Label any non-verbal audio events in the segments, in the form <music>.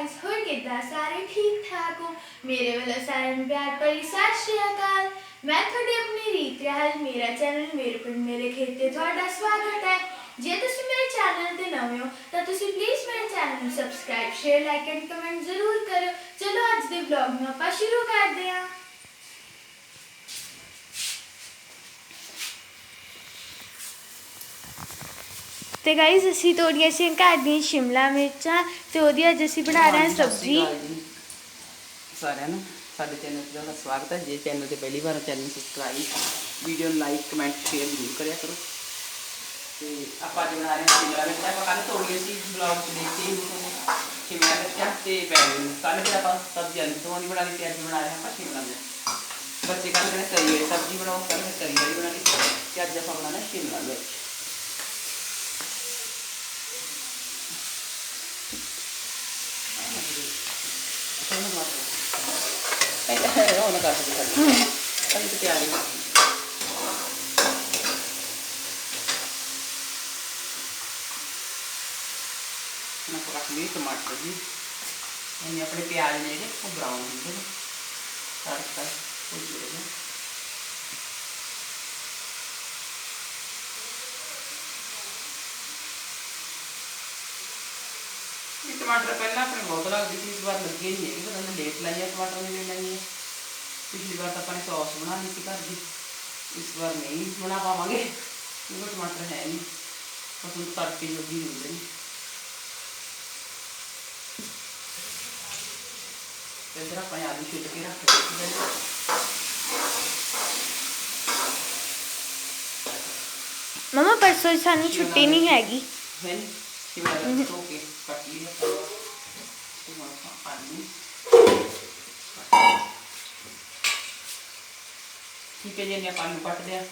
Guys ਹੋਰ ਕਿੱਦਾਂ? ਸਾਰੇ ਠੀਕ ਠਾਕ ਹੋ? ਮੇਰੇ ਵੱਲੋਂ ਸਾਰਿਆਂ ਨੂੰ ਪਿਆਰ ਭਰੀ ਸਤਿ ਸ਼੍ਰੀ ਅਕਾਲ। ਮੈਂ ਤੁਹਾਡੀ ਆਪਣੀ ਰੀਤ ਰਹਿਲ ਮੇਰਾ ਚੈਨਲ ਮੇਰੇ ਪਿੰਡ ਮੇਰੇ ਖੇਤੇ ਤੁਹਾਡਾ ਸਵਾਗਤ ਹੈ। ਜੇ ਤੁਸੀਂ ਮੇਰੇ ਚੈਨਲ ਤੇ ਨਵੇਂ ਹੋ, ਤਾਂ ਤੁਸੀਂ ਪਲੀਜ਼ ਮੇਰੇ ਚੈਨਲ ਨੂੰ subscribe share like and comment ਜ਼ਰੂਰ ਕਰੋ ਚਲੋ ਅੱਜ ਦੇ ਵਲੌਗ ਨੂੰ ਆਪਾਂ ਸ਼ੁਰੂ ਕਰਦੇ ਹਾਂ। ਤੇ ਗਾਇਸ ਅਸੀਂ ਤੋੜੀਆਂ ਸੀ ਘਰ ਦੀਆਂ ਸ਼ਿਮਲਾ ਮਿਰਚਾਂ ਤੇ ਉਹਦੀ ਅੱਜ ਅਸੀਂ ਬਣਾ ਰਹੇ ਹਾਂ ਸਬਜ਼ੀ। ਸਾਰਿਆਂ ਨੂੰ ਸਾਡੇ ਚੈਨਲ ਤੇ ਤੁਹਾਡਾ ਸਵਾਗਤ ਹੈ। ਜੇ ਚੈਨਲ ਤੇ ਪਹਿਲੀ ਵਾਰ channel subscribe video like comment share ਜ਼ਰੂਰ ਕਰਿਆ ਕਰੋ। ਤੇ ਆਪਾਂ ਅੱਜ ਬਣਾ ਰਹੇ ਹਾਂ ਸ਼ਿਮਲਾ ਮਿਰਚ। ਆਪਾਂ ਕੱਲ ਤੋੜੀਆਂ ਸੀ ਬਲੌਗ ਚ ਦੇਖੀ ਸ਼ਿਮਲਾ ਮਿਰਚਾਂ ਤੇ ਬੈਂਗਣ ਕੱਲ ਫਿਰ ਆਪਾਂ ਸਬਜ਼ੀ ਆਲੂ ਤੋਂ ਨਹੀਂ ਬਣਾਈ ਤੇ ਅੱਜ ਬਣਾ ਰਹੇ ਹਾਂ ਆਪਾਂ ਸ਼ਿਮਲਾ ਮਿਰਚ। ਬੱਚੇ ਕੱਲ ਕਹਿੰਦੇ ਵਾਲੀ ਸਬਜ਼ੀ ਬਣਾਓ ਕੱਲ ਵਾਲੀ ਬਣਾ ਲਈ। ਤੇ ਅੱਜ ਆਪਾਂ ਬਣਾਉਣਾ ਸ਼ਿਮਲਾ ਮਿਰਚ। ਪਹਿਲਾਂ ਉਹ ਨਾ ਕਰ ਸਕਦੇ ਸਾਡੀ ਅਸੀਂ ਤੇ ਤਿਆਰੀ ਨਾ ਰੱਖ ਲਈ ਟਮਾਟਰ ਜੀ ਇਹਨੇ ਆਪਣੇ ਪਿਆਜ਼ ਨੇ ਜਿਹੜੇ ਉਹ ਬਰਾਊਨ ਹੁੰਦੇ ਨੇ ਤੜਕਾ ਉਹ ਜਿਹੜੇ ਇਹ ਟਮਾਟਰ ਪਹਿਲਾਂ ਆਪਣੇ ਬਹੁਤ ਲੱਗਦੀ ਸੀ ਇਸ ਵਾਰ ਲੱਗੇ ਨਹੀਂ ਹੈਗੇ ਪਤਾ ਨਹੀਂ ਲੇਟ ਲਾਈਆਂ ਟਮਾਟਰ ਨੇ ਲਾਈਆਂ ਪਿਛਲੀ ਵਾਰ ਤਾਂ ਆਪਾਂ ਨੇ ਸੌਸ ਬਣਾ ਲਈ ਸੀ ਘਰ ਦੀ ਇਸ ਵਾਰ ਨਹੀਂ ਬਣਾ ਪਾਵਾਂਗੇ ਕਿਉਂਕਿ ਟਮਾਟਰ ਹੈ ਨਹੀਂ। ਬਸ ਉਹ ਤੜਕੇ ਜੋਗੀ ਹੁੰਦੇ ਨੇ। ਤੇ ਇਧਰ ਆਪਾਂ ਆਲੂ ਛਿੱਲ ਕੇ ਰੱਖ ਦਿੱਤੇ ਮਮਾ ਪਰਸੋਂ ਸਾਨੂੰ ਛੁੱਟੀ ਨਹੀਂ ਹੈਗੀ। ਹੈ ਨੀ? ਸ਼ਿਮਲਾ ਮਿਰਚ ਧੋ ਕੇ ਹੁਣ ਆਪਾਂ ਆਲੂ ਠੀਕ ਹੈ ਜੀ ਇਹਨੇ ਆਪਾਂ ਆਲੂ ਕੱਟ ਲਿਆ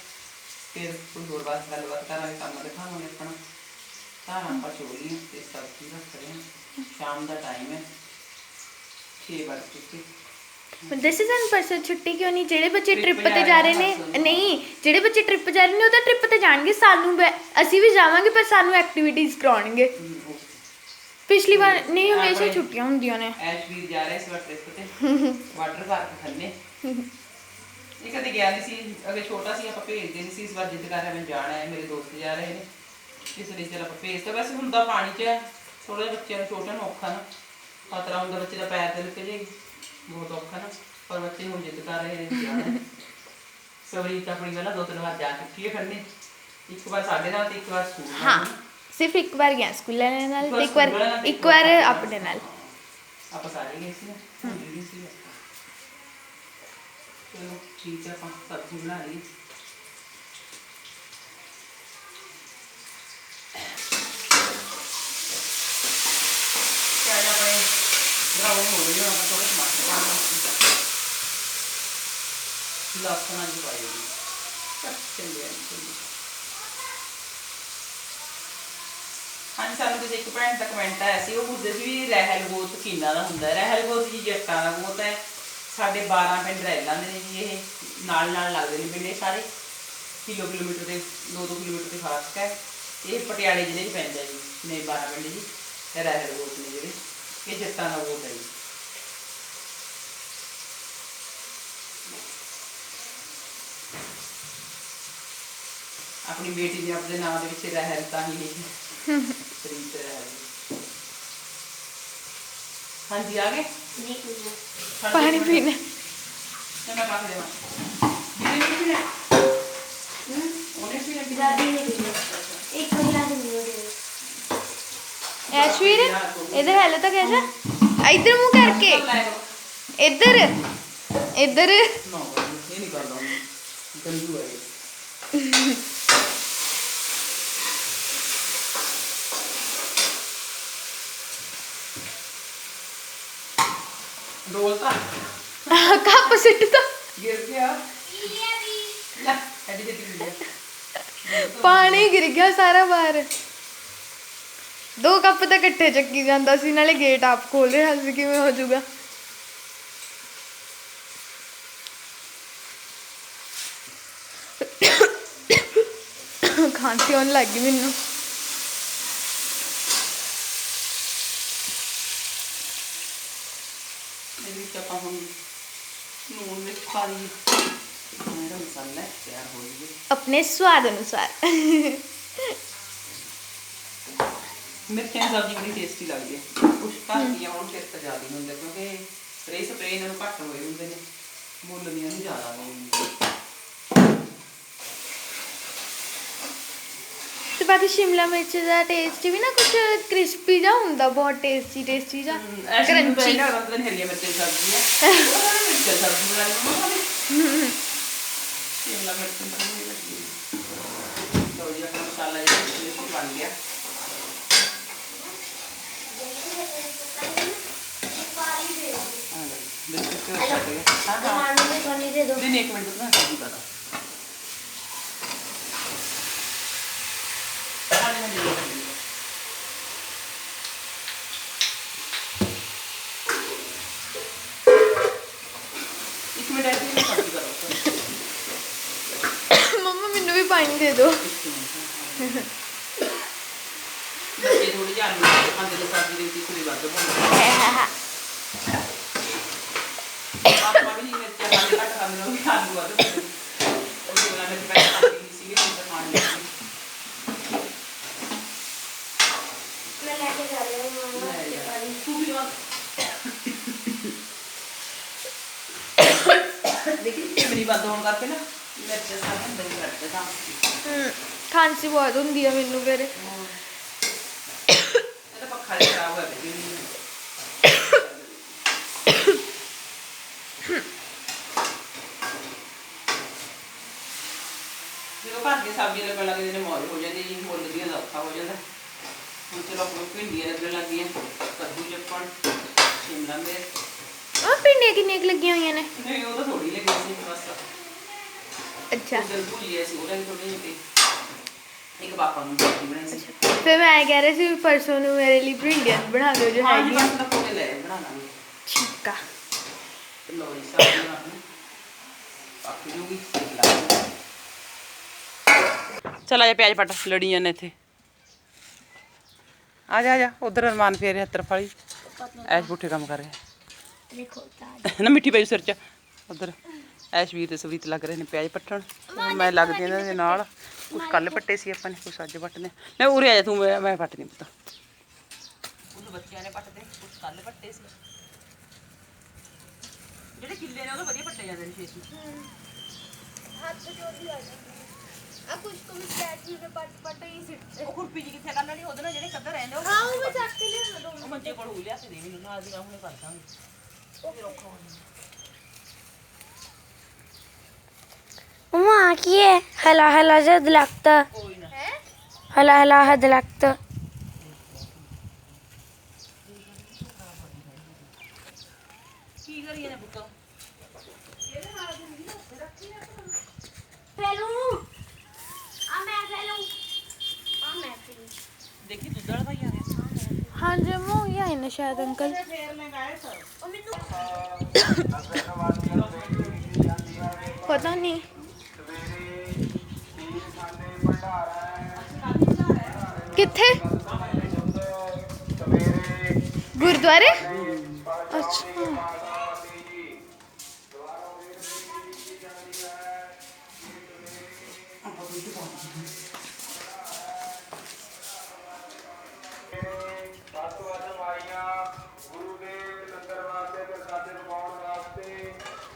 ਫਿਰ ਕੋਈ ਹੋਰ ਬਾਤ ਗੱਲਬਾਤ ਕਰਾਂਗੇ ਕੰਮ ਦਿਖਾਵਾਂਗੇ ਆਪਣਾ। ਸਾਰਾ ਆਪਾਂ ਚੋਲੀਆਂ ਤੇ ਸਬਜ਼ੀ ਰੱਖ ਰਹੇ ਸ਼ਾਮ ਦਾ ਟਾਈਮ ਹੈ। 6 ਵਜੇ ਚੁੱਕੇ। ਦੱਸੇ ਸਾਨੂੰ ਪਰਸੋਂ ਛੁੱਟੀ ਕਿਉਂ ਨਹੀਂ? ਜਿਹੜੇ ਬੱਚੇ ਟ੍ਰਿਪ ਤੇ ਜਾ ਨੇ ਰਹੇ ਨੇ। ਨਹੀਂ ਜਿਹੜੇ ਬੱਚੇ ਟ੍ਰਿਪ ਜਾ ਰਹੇ ਨੇ ਉਹ ਤਾਂ ਟ੍ਰਿਪ ਤੇ ਜਾਣਗੇ। ਸਾਨੂੰ ਅਸੀਂ ਵੀ ਜਾਵਾਂਗੇ ਪਰ ਸਾਨੂੰ ਐਕਟੀਵਿਟੀਜ਼ ਕਰਾਉਣਗੇ। ਪਿਛਲੀ ਵਾਰ ਨਹੀਂ ਹਮੇਸ਼ਾ ਛੁੱਟੀਆਂ ਹੁੰਦੀਆਂ ਨੇ। ਐਸ਼ਵੀਰ ਜਾ ਰਿਹਾ ਇਸ ਵਾਰ ਟ੍ਰਿਪ ਤੇ <laughs> ਵਾਟਰ ਪਾਰਕ ਥੱਲੇ ਇਹ ਕਦੇ ਗਿਆ ਨਹੀਂ ਸੀ। ਅਗੇ ਛੋਟਾ ਸੀ ਆਪਾਂ ਭੇਜਦੇ ਨਹੀਂ ਸੀ। ਇਸ ਵਾਰ ਜਿੱਦ ਕਰ ਰਿਹਾ ਮੈਂ ਜਾਣਾ ਹੈ ਮੇਰੇ ਦੋਸਤ ਜਾ ਰਹੇ ਨੇ। ਇਸ ਲਈ ਚਲ ਆਪਾਂ ਭੇਜਤਾ ਵੈਸੇ ਹੁੰਦਾ ਪਾਣੀ 'ਚ ਥੋੜਾ ਜਿਹਾ ਬੱਚਿਆਂ ਨੂੰ ਛੋਟਿਆਂ ਨੂੰ ਔਖਾ ਨਾ। ਖਤਰਾ ਹੁੰਦਾ ਬੱਚੇ ਦਾ ਪੈਰ ਤੇ ਲੱਗ ਜਾਏ ਬਹੁਤ ਔਖਾ ਨਾ। ਪਰ ਬੱਚੇ ਹੁਣ ਜਿੱਦ ਕਰ ਰਹੇ ਨੇ ਜਾਣਾ ਹੈ। ਸਵਰੀ ਤਾਂ ਆਪਣੀ ਪਹਿਲਾਂ ਦੋ ਤਿੰਨ ਵਾਰ ਜਾ ਚੁੱਕੀ ਹੈ ਖੰਨੇ ਇੱਕ ਵਾਰ ਸਾਡੇ ਨਾਲ ਤੇ ਇੱਕ ਵਾਰ ਸਕੂਲ ਨਾਲ। ਹਾਂ। ਸਿਰਫ ਇੱਕ ਵਾਰ ਗਿਆ ਸਕੂਲ ਵਾਲਿਆਂ ਨਾਲ ਤੇ ਇੱਕ ਵਾਰ ਇੱਕ ਵਾਰ ਆਪਣੇ ਨਾਲ ਆਪਾਂ ਸਾਰੇ ਗਏ ਸੀ ਨਾ ਦੀਦੀ ਸੀ ਚਲੋ ਠੀਕ ਹੈ ਆਪਾਂ ਸਬਜ਼ੀ ਬਣਾ ਲਈ ਪਿਆਜ਼ ਆਪਣੇ ਬਰਾਊਨ ਹੋ ਗਏ ਆਪਾਂ ਥੋੜੇ ਟਮਾਟਰ ਪਾ ਲਵਾਂਗੇ ਲਸਣ ਅੱਜ ਪਾਏਗੀ ਚੱਲੇ ਆ ਚੱਲੇ ਹਾਂਜੀ ਸਾਨੂੰ ਤੁਸੀਂ ਇੱਕ ਭੈਣ ਦਾ ਕਮੈਂਟ ਆਇਆ ਸੀ, ਉਹ ਪੁੱਛਦੇ ਸੀ ਵੀ ਰਹਿਲ ਗੋਤ ਕਿੰਨਾ ਦਾ ਹੁੰਦਾ ਹੈ। ਰਹਿਲ ਗੋਤ ਜੀ ਜੱਟਾਂ ਦਾ ਗੋਤ ਹੈ। ਸਾਡੇ 12 ਪਿੰਡ ਰਹਿਲਾਂ ਦੇ ਨੇ ਜੀ ਇਹ। ਨਾਲ ਨਾਲ ਲੱਗਦੇ ਨੇ ਪਿੰਡ ਇਹ ਸਾਰੇ। ਕਿਲੋ ਕਿਲੋਮੀਟਰ ਦੇ 2-2 ਕਿਲੋਮੀਟਰ ਦੇ ਫਾਸਕ ਹੈ। ਇਹ ਪਟਿਆਲੇ ਜ਼ਿਲ੍ਹੇ 'ਚ ਪੈਂਦਾ ਜੀ, ਨੇ 12 ਪਿੰਡ ਜੀ। ਇਹ ਰਹਿਲ ਗੋਤ ਨੇ ਜਿਹੜੇ। ਇਹ ਜੱਟਾਂ ਦਾ ਗੋਤ ਹੈ ਜੀ। ਆਪਣੀ ਬੇਟੀ ਨੇ ਆਪਣੇ ਨਾਂ ਦੇ ਵਿੱਚ ਰਹਿਲ ਤਾਂ ਹੀ ਲਿਖੀ ਪ੍ਰੀਤ ਰਹਿਲ ਹਾਂਜੀ ਆ ਗਏ? ਪਾਣੀ ਪੀਣਾ। ਤੇ ਮੈਂ ਪਾ ਕੇ ਦੇਵਾਂ। ਦੀਦੀ ਨੇ ਪੀਣਾ? ਉਹਨੇ ਪੀਣਾ ਪੀਣਾ। ਐਸ਼ਵੀਰ ਇਧਰ ਹੈਲੋ ਤਾਂ ਕਹਿ ਜਾ। ਇਧਰ ਮੂੰਹ ਕਰਕੇ। ਇੱਧਰ। ਇੱਧਰ। ਨਾ ਇਹ ਨਹੀਂ ਕਰਦਾ। ਗੰਦੂ ਹੈ ਇਹ। ਡੋਲਤਾ ਕੱਪ ਸਿੱਟ ਤਾ ਗਿਰ ਗਿਆ। ਲੈ ਐਡੀ ਜਿਹੀ ਗਿਰ ਗਿਆ। ਪਾਣੀ ਗਿਰ ਗਿਆ ਸਾਰਾ ਬਾਹਰ। ਦੋ ਕੱਪ ਤਾਂ ਇਕੱਠੇ ਚੱਕੀ ਜਾਂਦਾ ਸੀ ਨਾਲੇ ਗੇਟ ਆਪ ਖੋਲ ਰਿਹਾ ਸੀ ਕਿਵੇਂ ਹੋ ਜਾਊਗਾ? ਖਾਂਸੀ ਆਉਣ ਲੱਗ ਗਈ ਮੈਨੂੰ। ਵਿੱਚ ਆਪਾਂ ਹੁਣ ਨੂਨ ਵਿੱਚ ਪਾ ਲਈਏ। ਮੇਰਾ ਮਸਾਲਾ ਤਿਆਰ ਹੋ ਗਿਆ ਆਪਣੇ ਸਵਾਦ ਅਨੁਸਾਰ। ਮਿਰਚਾਂ ਦੀ ਸਬਜ਼ੀ ਬੜੀ ਟੇਸਟੀ ਲੱਗਦੀ ਹੈ। ਕੁਛ ਘਰ ਦੀਆਂ ਹੁਣ ਫਿਰ ਤਾਂ ਜ਼ਿਆਦਾ ਹੁੰਦੇ ਕਿਉਂਕਿ ਸਪਰੇ ਸਪਰੇ ਇਹਨਾਂ ਨੂੰ ਘੱਟ ਹੋਏ ਹੁੰਦੇ ਨੇ। ਮੁੱਲ ਦੀਆਂ ਨੂੰ ਜ਼ਿਆਦਾ ਹੋਏ ਹੁੰਦੇ बाकी शिमला मिर्च का टेस्ट भी ना कुछ क्रिस्पी जहा हों बहुत टेस्टी टेस्टी जा क्रंची हम्म। दे दो। दिन एक मिनट रुकना सब्ज़ी पता ਪਾਣੀ ਦੇ ਦਿਓ ਬੱਚੇ ਥੋੜੀ ਜਿਹੀ ਆਲੂ ਖਾਂਦੇ ਨੇ ਸਬਜ਼ੀ ਦੇ ਵਿੱਚ ਕੋਈ ਵੱਧ ਪਾਉਂਦੇ ਆਪਾਂ ਵੀ ਮਿਰਚਾਂ ਵਾਲੇ ਘੱਟ ਖਾਂਦੇ ਨੇ ਆਲੂ ਵੱਧ ਪਾਉਂਦੇ ਉਹ ਜਿਵੇਂ ਮੈਂ ਪਹਿਲਾਂ ਖਾਂਦੀ ਨਹੀਂ ਸੀ ਇਹ ਤਾਂ ਖਾਣ ਲੱਗੀ ਮੈਂ ਲੈ ਕੇ ਜਾ ਰਹੀ ਹਾਂ ਮਾਮਾ ਤੇ ਪਾਣੀ ਤੂੰ ਵੀ ਵਾ <coughs> ਦੇਖੀ ਮੇਰੀ ਵੱਧ ਹੋਣ ਕਰਕੇ ਨਾ ਮਿਰਚ ਸਾਰੇ ਅੰਦਰ ਹੀ ਰੱਖਦੇ ਤਾਂ। ਹਮ, ਖਾਂਸੀ ਬਹੁਤ ਹੁੰਦੀ ਆ ਮੈਨੂੰ ਫਿਰ। ਇਹਦਾ ਪੱਖਾ ਜਿਹਾ ਖਰਾਬ ਹੋਇਆ ਪਿਆ ਜੀ। ਜਦੋਂ ਘਰ ਦੀ ਸਬਜ਼ੀ ਲੱਗਣ ਲੱਗ ਜਾਂਦੇ ਨੇ ਮੌਜ ਹੋ ਜਾਂਦੀ ਜੀ ਮੁੱਲ ਦੀਆਂ ਦਾ ਔਖਾ ਹੋ ਜਾਂਦਾ। ਹੁਣ ਚਲੋ ਆਪਣੇ ਭਿੰਡੀਆਂ ਲੱਗਣ ਲੱਗ ਗਈਆਂ ਕੱਦੂ ਚੱਪਣ ਸ਼ਿਮਲਾ ਮਿਰਚ। ਉਹ ਪਿੰਡੀਆਂ ਕਿੰਨੀਆਂ ਕੁ ਲੱਗੀਆਂ ਹੋਈਆਂ ਨੇ? ਨਹੀਂ ਉਹ ਤਾਂ ਥੋੜੀ ਲੱਗੀ ਸੀ ਬਸ। ਅੱਛਾ। ਉਧਰ ਭੁੱਲੀ ਸੀ ਉਹਦਾ ਥੋੜੀ ਜਿਹੀ ਇੱਕ ਪਾਪਾ ਨੂੰ ਸਬਜ਼ੀ ਬਣਾਈ ਸੀ। ਫਿਰ ਮੈਂ ਕਹਿ ਰਹੀ ਸੀ ਵੀ ਪਰਸੋਂ ਨੂੰ ਮੇਰੇ ਲਈ ਭਿੰਡੀਆਂ ਬਣਾ ਦਿਓ ਜੋ ਹਾਂ ਜੀ ਹੈਗੀਆਂ ਬਸ ਤਾਂ ਕੋਲੇ ਲੈ ਬਣਾ ਲਾਂਗੇ ਠੀਕ ਆ। ਜੀ ਪੱਕ ਜੂਗੀ ਚਲ ਆ ਜਾ ਪਿਆਜ ਪੱਟ ਲੜੀ ਜਾਂਦੇ ਇੱਥੇ। ਆ ਜਾ ਆ ਜਾ ਉਧਰ ਅਰਮਾਨ ਫੇਰੇ ਹੱਤਰ ਫਾਲੀ। ਐਸ਼ ਪੁੱਠੇ ਕੰਮ ਕਰ ਰਿਹਾ। ਦੇਖੋ ਨਾ ਮਿੱਠੀ ਪਈ ਸਿਰ ਚ ਉਧਰ। ਐਸ਼ਵੀਰ ਤੇ ਸਵੀਤ ਲੱਗ ਰਹੇ ਨੇ ਪਿਆਜ ਪੱਟਣ। ਹੁਣ ਮੈਂ ਲੱਗਦੀ ਇਹਨਾਂ ਦੇ ਨਾਲ। ਕੁਛ ਕੱਲ ਪੱਟੇ ਸੀ ਆਪਾਂ ਨੇ ਕੁਛ ਅੱਜ ਪੱਟਨੇ। ਨਹੀਂ ਉਰੇ ਆ ਜਾ ਤੂੰ ਮੈਂ ਮੈਂ ਪੱਟ ਨਹੀਂ ਪਤਾ। ਉਹਨੂੰ ਬੱਚਿਆਂ ਨੇ ਪੱਟਦੇ ਕੁਛ ਕੱਲ ਪੱਟੇ ਸੀ। ਜਿਹੜੇ ਕਿੱਲੇ ਨੇ ਉਹ ਵਧੀਆ ਪੱਟੇ ਜਾਂਦੇ ਨੇ ਛੇਤੀ। ਹੱਥ ਜੋੜੀ ਆ ਆ ਕੁਝ ਤੁਮ ਸਟੈਚੂ ਦੇ ਪੱਟ ਪੱਟ ਹੀ ਸਿੱਟ ਉਹ ਖੁਰਪੀ ਜੀ ਕਿੱਥੇ ਕਰਨ ਵਾਲੀ ਉਹਦੇ ਨਾਲ ਜਿਹੜੇ ਕੱਦਰ ਰਹਿੰਦੇ ਉਹ ਹਾਂ ਉਹ ਮੈਂ ਚੱਕ ਕੇ ਲਿਆਉਣਾ ਦੋ ਉਹ ਮੰਜੇ ਕੋਲ ਹੋ ਲਿਆ ਤੇ ਦੇ ਮੈਨੂੰ ਨਾਲ ਦੀ ਨਾਲ ਹੁਣੇ ਕਰ ਦਾਂਗੇ। Mamma, chi è? Hela hela zedlakta. ਕੋਈ ਨਾ ਹੈ Hela ਕੀ ਕਰੀਏ ਨੇ ਪੁੱਤ Pelu. A me pelu. A me pelu. ਦੇਖੀ ਦੁੱਧ ਵਾਲਾ ਭਾਈ ਆ ਗਿਆ ਹਾਂ ਜਮੋ ਹੀ ਆਏ ਨੇ ਸ਼ਾਇਦ ਅੰਕਲ ਪਤਾ ਨਹੀਂ ਕਿੱਥੇ? ਗੁਰਦੁਆਰੇ? ਅੱਛਾ ਸੱਤ ਵਜਨ ਆਈਆਂ ਗੁਰੂ ਦੇ ਲੰਗਰ ਵਾਸਤੇ ਤੇ ਸਾਡੇ ਪਕਾਉਣ ਵਾਸਤੇ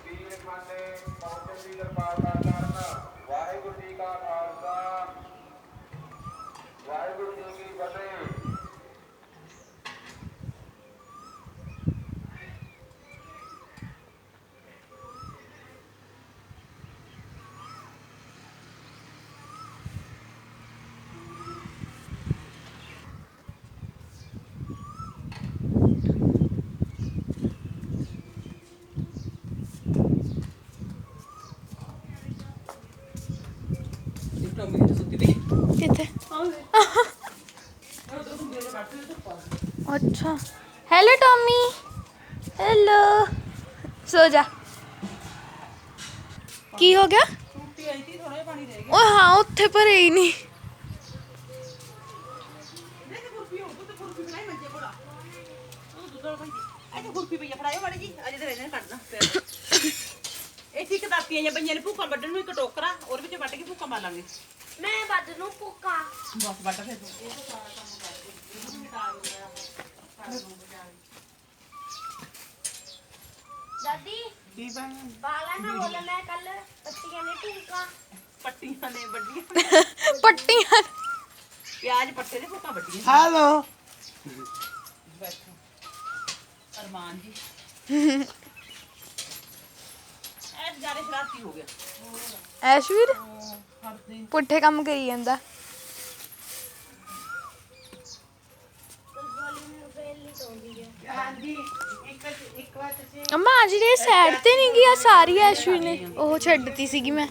ਵੀਰ ਖਾਨੇ ਪਹੁੰਚਣ ਦੀ ਕਿਰਪਾਲਤਾ ਕਰਨ ਵਾਹਿਗੁਰੂ ਜੀ ਕਾ ਖਾਲਸਾ ਵਾਹਿਗੁਰੂ ਜੀ ਕੀ ਫਤਿਹ ਇੱਕ ਟੋਮੀ ਤੇ ਸੁੱਤੀ ਪਈ ਕਿੱਥੇ ਅੱਛਾ ਹੈਲੋ ਟੋਮੀ ਹੈਲੋ ਸੋ ਜਾ ਕੀ ਹੋ ਗਿਆ ਟੁੱਟੀ ਆਈ ਸੀ ਥੋੜਾ ਜਿਹਾ ਪਾਣੀ ਰਹਿ ਓਏ ਹਾਂ ਉੱਥੇ ਭਰੇ ਹੀ ਨਹੀਂ ਗਿਆ ਦੇਖ ਖੁਰਪੀ ਹੋ ਤੇ ਖੁਰਪੀ ਬਣਾਈ ਮੰਜੇ ਕੋਲ ਉਹ ਦੁੱਧ ਵਾਲਾ ਭਾਈ ਅੱਜ ਗੁਰਪੀ ਪਈਆ ਫੜਾਇਓ ਮਾੜੀ ਜੀ ਅਜੇ ਤੇ ਰਹਿਣੇ ਕੱਢਦਾ ਫਿਰ ਇਹ ਠੀਕ ਦਾਤੀਆਂ ਜਾਂ ਬਈਆਂ ਨੇ ਭੁੱਖਾ ਵੱਢਣ ਨੂੰ ਇੱਕ ਟੋਕਰਾ ਉਹਦੇ ਵਿੱਚ ਵੱਢ ਕੇ ਭੁੱਖਾ ਮਾਰਾਂਗੇ ਮੈਂ ਵੱਧ ਨੂੰ ਪੁੱਕਾ ਬਸ ਵੱਢ ਫਿਰ ਦਾਦੀ ਕੀ ਬਣ ਬਾਲਾ ਨਾ ਬੋਲ ਮੈਂ ਕੱਲ ਪੱਤੀਆਂ ਨੇ ਟੁੰਕਾ ਪੱਟੀਆਂ ਨੇ ਵੱਡੀਆਂ ਪੱਟੀਆਂ ਪਿਆਜ਼ ਪੱਟੇ ਦੇ ਭੁੱਖਾ ਵੱਡੀਆਂ ਹੈਲੋ ਬੈਠੋ ਅਰਮਾਨ ਜੀ ਐ ਜਾਰੇ ਸ਼ਰਾਰਤੀ ਹੋ ਗਿਆ ਐਸ਼ਵੀਰ ਹਰਦੇ ਪੁੱਠੇ ਕੰਮ ਕਰੀ ਜਾਂਦਾ। ਹਾਂਜੀ ਇੱਕ ਇੱਕ ਵਾਰ ਤੁਸੀਂ ਅੰਮਾ ਆ ਜਿਹੜੇ ਸਾਈਡ ਤੇ ਨਹੀਂ ਗਿਆ ਸਾਰੀ ਐਸ਼ਵੀਰ ਨੇ ਉਹ ਛੱਡਤੀ ਸੀਗੀ ਮੈਂ।